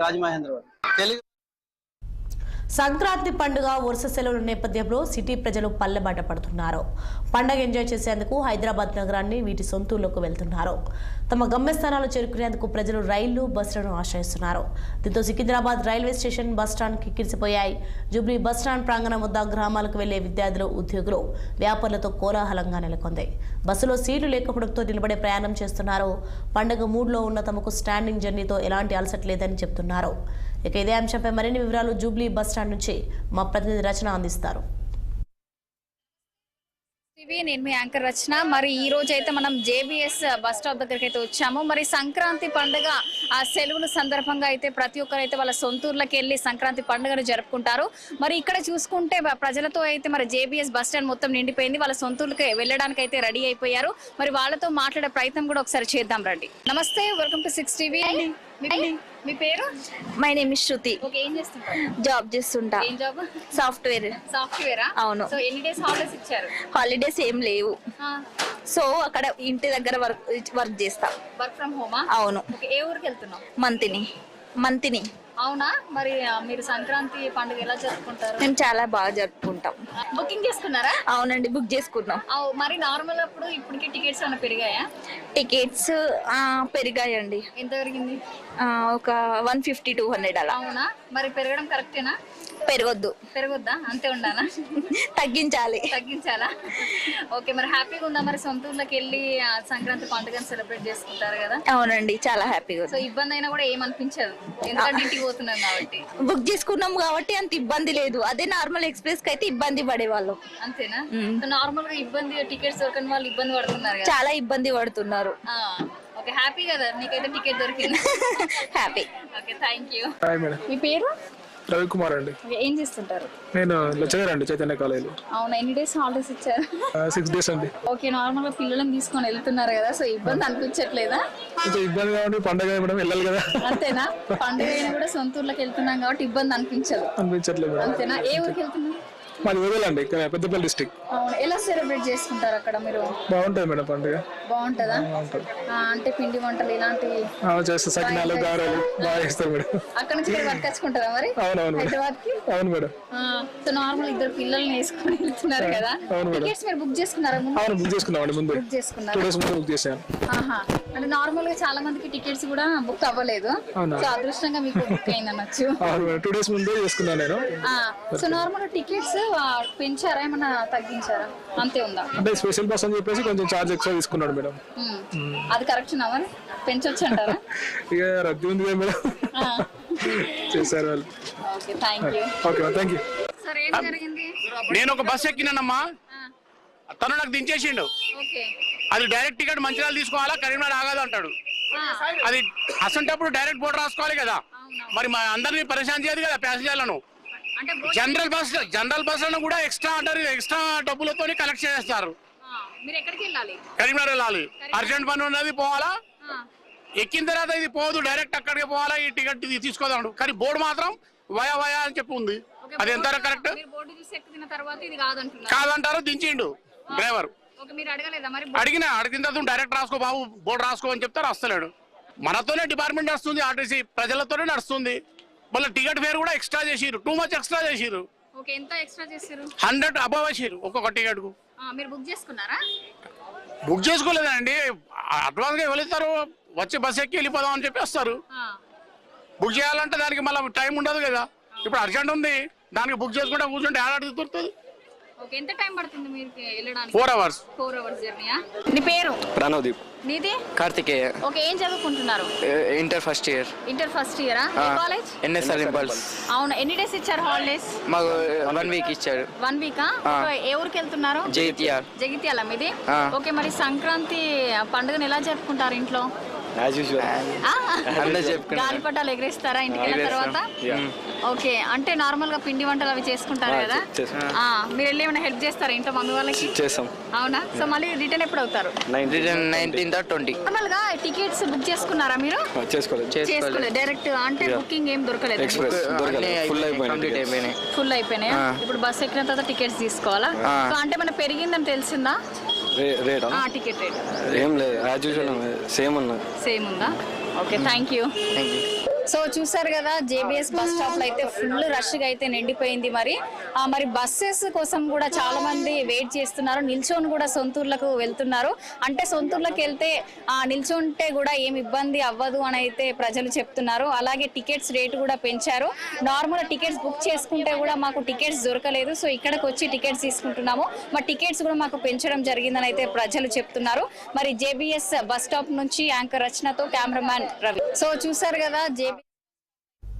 రాజమహేంద్రవరం తెలుగు సంక్రాంతి పండుగ వరుస సెలవుల నేపథ్యంలో సిటీ ప్రజలు పల్లెబాట పడుతున్నారు. పండగ ఎంజాయ్ చేసేందుకు హైదరాబాద్ నగరాన్ని వీటి సొంతూరులోకి వెళ్తున్నారు. తమ గమ్యస్థానాలు చేరుకునేందుకు ప్రజలు రైళ్ళు బస్సులను ఆశ్రయిస్తున్నారు. దీంతో Secunderabad railway station bus stand కిక్కిరిసిపోయాయి Jubilee bus stand ప్రాంగణం వద్ద గ్రామాలకు వెళ్ళే విద్యార్థులు ఉద్యోగులు వ్యాపారులతో కోలాహలంగా నెలకొంది. బస్సులో సీట్లు లేకపోవడంతో నిలబడే ప్రయాణం చేస్తున్నారు. పండగ మూడ్లో ఉన్న తమకు స్టాండింగ్ జర్నీతో ఎలాంటి అలసట లేదని చెప్తున్నారు. ఇక ఇదే అంశంపై మరిన్ని వివరాలు జూబ్లీ బస్ స్టాండ్ నుంచి మా ప్రతినిధి రచన అందిస్తారు. టీవీ నేను మీ యాంకర్ రచన. మరి ఈ రోజు అయితే మనం జేబీఎస్ బస్ స్టాప్ దగ్గరికి అయితే వచ్చాము. మరి సంక్రాంతి పండుగ ఆ సెలవుల సందర్భంగా అయితే ప్రతి ఒక్కరు అయితే వాళ్ళ సొంతూర్లకు వెళ్ళి సంక్రాంతి పండుగను జరుపుకుంటారు. మరి ఇక్కడ చూసుకుంటే ప్రజలతో అయితే మరి జేబీఎస్ బస్ స్టాండ్ మొత్తం నిండిపోయింది. వాళ్ళ సొంతూర్లకి వెళ్ళడానికి అయితే రెడీ అయిపోయారు. మరి వాళ్ళతో మాట్లాడే ప్రయత్నం కూడా ఒకసారి చేద్దాం రండి. నమస్తే వెల్కమ్ టు సిక్స్ టీవీ. మీ పేరు? My name is Shruti okay ఏం చేస్తుంటారు? జాబ్ చేస్తుంటా. ఏం జాబ్ సాఫ్ట్వేర్ సాఫ్ట్వేరా అవును. సో ఎన్ని డేస్ హాలిడేస్ ఇచ్చారు? హాలిడేస్ ఏం లేవు. సో అక్కడ ఇంటి దగ్గర వర్క్ వర్క్ చేస్తా. వర్క్ ఫ్రమ్ హోమా అవును. ఓకే ఏ ఊరికి వెళ్తున్నావు? మంతిని మంతిని అవునా? మరి మీరు సంక్రాంతి పండుగ ఎలా జరుపుకుంటారు? మేము చాలా బాగా జరుపుకుంటాం. బుకింగ్ చేసుకున్నారా? అవునండి బుక్ చేసుకున్నాం. మరి నార్మల్ అప్పుడు ఇప్పటికి టికెట్స్ ఏమైనా పెరిగాయా? టికెట్స్ పెరిగాయండి. ఎంత పెరిగింది? ఆ, ఒక వన్ ఫిఫ్టీ టూ హండ్రెడ్ అలా. అవునా? మరి పెరగడం కరెక్టేనా? పెరగొద్దు. పెరగొద్దా? అంతే ఉండాలా? తగ్గించాలి. తగ్గించాలా? ఓకే మరి హ్యాపీగా ఉందా? మరి సొంత ఊర్లోకి వెళ్ళి ఆ, సంక్రాంతి పండుగను సెలబ్రేట్ చేసుకుంటారు కదా? అవునండి చాలా హ్యాపీగా సో ఉంది. ఇబ్బంది అయినా కూడా ఏమనిపించదు. ఎందుకంటే ఇంటికి పోతున్నాం కాబట్టి. బుక్ చేసుకున్నాం కాబట్టి అంత ఇబ్బంది లేదు. అదే నార్మల్ ఎక్స్ప్రెస్కి అయితే ఇబ్బంది పడేవాళ్ళం. అంతేనా? మ్మ్. సో నార్మల్గా ఇబ్బంది టికెట్స్ దొరకని వాళ్ళు ఇబ్బంది పడుతున్నారు కదా? చాలా ఇబ్బంది పడుతున్నారు. ఆ, ఓకే హ్యాపీ కదా? నీకైతే టికెట్ దొరికింది. Happy. Okay thank you. Hi madam మీ పేరు? రవికుమార్ అండి. ఏం చేస్తుంటారు? నేను లెక్చరర్ అండి చైతన్య కాలేజీలో. అవునా ఎన్ని డేస్ హాలిడేస్ ఇచ్చారు? సిక్స్ డేస్ అండి. ఓకే నార్మల్గా పిల్లలను తీసుకొని వెళ్తున్నారు కదా సో ఇబ్బంది అనిపించట్లేదా? కొంచెం ఇబ్బందిగా ఉండి పండగ మేడం వెళ్ళాలి కదా. అంతేనా? పండుగ అయినా కూడా సొంత ఊర్లోకి వెళ్తున్నాం కాబట్టి ఇబ్బంది అనిపించదు. అనిపించట్లేదు అంతేనా? ఏ ఊరికి వెళ్తున్నారు? మాది వదలండి ఇక్కడ పెద్దపల్లి డిస్టిక్ అవును ఎలా సెలబ్రేట్ చేసుకుంటారు అక్కడ మీరు? బాగుంటుంది మేడం పండుగ. బాగుంటుందా? బాగుంటుంది. ఆ, అంటే పిండి వంటలు ఇలాంటివి ఆ, చేస్తే సకినాలు గారెలు బాగా చేస్తారు మేడం. అక్కడ నుంచి ఇక్కడ వర్క్ వచ్చుకుంటారా మరి? అవునవును మేడం. హైదరాబాద్కి అవును మేడం. సో నార్మల్ ఇద్దరు పిల్లల్ని వేసుకొని వెళ్తున్నారు కదా. అవును మేడం. టికెట్స్ మీరు బుక్ చేసుకున్నారా ముందు? అవును బుక్ చేసుకున్నామండి ముందు. బుక్ చేసుకున్నారా? టూ డేస్ ముందు బుక్ చేశాను. ఆహా. అంటే నార్మల్గా చాలా మందికి టికెట్స్ కూడా బుక్ అవ్వలేదు. అవునా? సో అదృష్టంగా మీకు బుక్ అయింది అనొచ్చు. అవును మేడం. టూ డేస్ ముందే చేసుకున్నాను నేను. సో నార్మల్ టికెట్స్ పెంచారా? ఏమన్నా తగ్గించారా? అంతే ఉందా? అంటే స్పెషల్ బస్ అని చెప్పేసి కొంచెం చార్జ్ ఎక్కువ తీసుకున్నాడు మేడం. అది కరెక్ట్ మరి? పెంచొచ్చు అంటారా? ఇక రద్దీ ఉంది కదా మేడం. చేశారు వాళ్ళు. Okay thank you. Okay thank you. Sir ఏం జరిగింది? నేను ఒక బస్ ఎక్కినానమ్మా. తను నాకు దించేసిండు. ఓకే. అది డైరెక్ట్ టికెట్ మంచిర్యాల తీసుకోవాలా కరీంనగర్ ఆగదు అంటాడు. అది అసంటప్పుడు డైరెక్ట్ బోర్డు రాసుకోవాలి కదా. మరి మా అందరినీ పరిశాన్ చేయదు కదా ప్యాసింజర్లను. జనరల్ బస్ జనరల్ బస్సులను కూడా ఎక్స్ట్రా అంటారు ఎక్స్ట్రా డబ్బులతో కలెక్ట్ చేస్తారు కరీంనగర్ వెళ్ళాలి. అర్జెంట్ పని ఉన్నది పోవాలా? ఎక్కిన తర్వాత ఇది పోదు డైరెక్ట్ అక్కడికి పోవాలా ఈ టికెట్ ఇది తీసుకోదాడు కానీ బోర్డు మాత్రం వయా వయా అని చెప్పి ఉంది. అది ఎంత కరెక్ట్ కాదంటారు దించిండు డ్రైవర్. అడిగిన అడిగిన తర్వాత డైరెక్ట్ రాసుకో బాబు బోర్డు రాసుకో అని చెప్తే రాస్తలేడు మనతోనే డిపార్ట్మెంట్ నడుస్తుంది ఆర్టీసీ ప్రజలతోనే నడుస్తుంది. మళ్ళీ టికెట్ ఫేర్ కూడా ఎక్స్ట్రా చేసిరు టూ మచ్ ఎక్స్ట్రా చేసిరు ఓకే ఎంత ఎక్స్ట్రా చేశారు హండ్రెడ్ అబవ్ వేసిరు ఒక్కొక్క టికెట్కు ఆ, మీరు బుక్ చేసుకున్నారా? బుక్ చేసుకోలేదండి. అడ్వాన్స్గా వెళుతారు వచ్చి బస్ ఎక్కి వెళ్ళిపోదాం అని చెప్పి వస్తారు. ఆ, బుక్ చేయాలంటే దానికి మళ్ళీ టైం ఉండదు కదా. ఇప్పుడు అర్జెంట్ ఉంది. దానికి బుక్ చేసుకుంటే కూర్చుంటే ఏడాది దొరుకుతుంది ఓకే ఎంత టైం పడుతుంది మీరు వెళ్ళడానికి? ఫోర్ అవర్స్ ఫోర్ అవర్స్ జర్నీయా నీ పేరు? ప్రణవదీప్ నీది? కార్తికేయ. ఓకే ఏం చదువుకుంటున్నారు? Inter first year inter first ఇయరా ఏ కాలేజ్ ఎన్ఎస్ఆర్ ఇంపల్స్ అవును ఎన్ని డేస్ ఇచ్చారు హాలిడేస్ మాకు వన్ వీక్ ఇచ్చాడు వన్ వీకా ఏ ఊరికి వెళ్తున్నారు? జైతియార్ జగిత్యాల మీది. ఓకే మరి సంక్రాంతి పండుగను ఎలా జరుపుకుంటారు ఇంట్లో. గాలిపటాలు ఎగరేస్తారా ఇంటికి వెళ్ళిన తర్వాత? ఓకే అంటే నార్మల్గా పిండి వంటలు అవి చేసుకుంటారు కదా. ఆ, మీరు వెళ్ళి ఏమైనా హెల్ప్ చేస్తారా ఇంట్లో మమ్మీ వాళ్ళకి? చేస్తాం. అవునా? సో మళ్ళీ రిటర్న్ ఎప్పుడు అవుతారు? Return nineteenth twenty. నార్మల్గా టికెట్స్ బుక్ చేసుకున్నారా మీరు? చేసుకోలేదు. చేసుకోలేదు. డైరెక్ట్ అంటే బుకింగ్ ఏం దొరకలేదు. ఎక్స్ప్రెస్ దొరకలేదు. ఫుల్ అయిపోయింది అయిపోయినాయి ఫుల్ అయిపోయినాయి. ఇప్పుడు బస్ ఎక్కిన తర్వాత టికెట్స్ తీసుకోవాలా? ఆ. సో అంటే మన పెరిగిందని తెలిసిందా? రే- రేటా? ఆ టికెట్ రేట్. ఏం లేదు. యాజ్ యూజువల్ సేమ్ సేమ్ ఉందా? Okay thank you thank you so చూసారు కదా జేబీఎస్ బస్ స్టాప్లో అయితే ఫుల్ రష్గా అయితే నిండిపోయింది మరి. ఆ మరి బస్సెస్ కోసం కూడా చాలా మంది వెయిట్ చేస్తున్నారు. నిల్చొని కూడా సొంతూర్లకు వెళ్తున్నారు. అంటే సొంతూర్లకు వెళ్తే ఆ నిల్చుంటే కూడా ఏమి ఇబ్బంది అవ్వదు అని అయితే ప్రజలు చెప్తున్నారు. అలాగే టికెట్స్ రేటు కూడా పెంచారు. నార్మల్ టికెట్స్ బుక్ చేసుకుంటే కూడా మాకు టికెట్స్ దొరకలేదు. సో ఇక్కడికి వచ్చి టికెట్స్ తీసుకుంటున్నాము. మరి టికెట్స్ కూడా మాకు పెంచడం జరిగిందని అయితే ప్రజలు చెప్తున్నారు. మరి జేబీఎస్ బస్ స్టాప్ నుంచి యాంకర్ రచనతో కెమెరామ్యాన్ రవి. సో చూసారు కదా జేబీ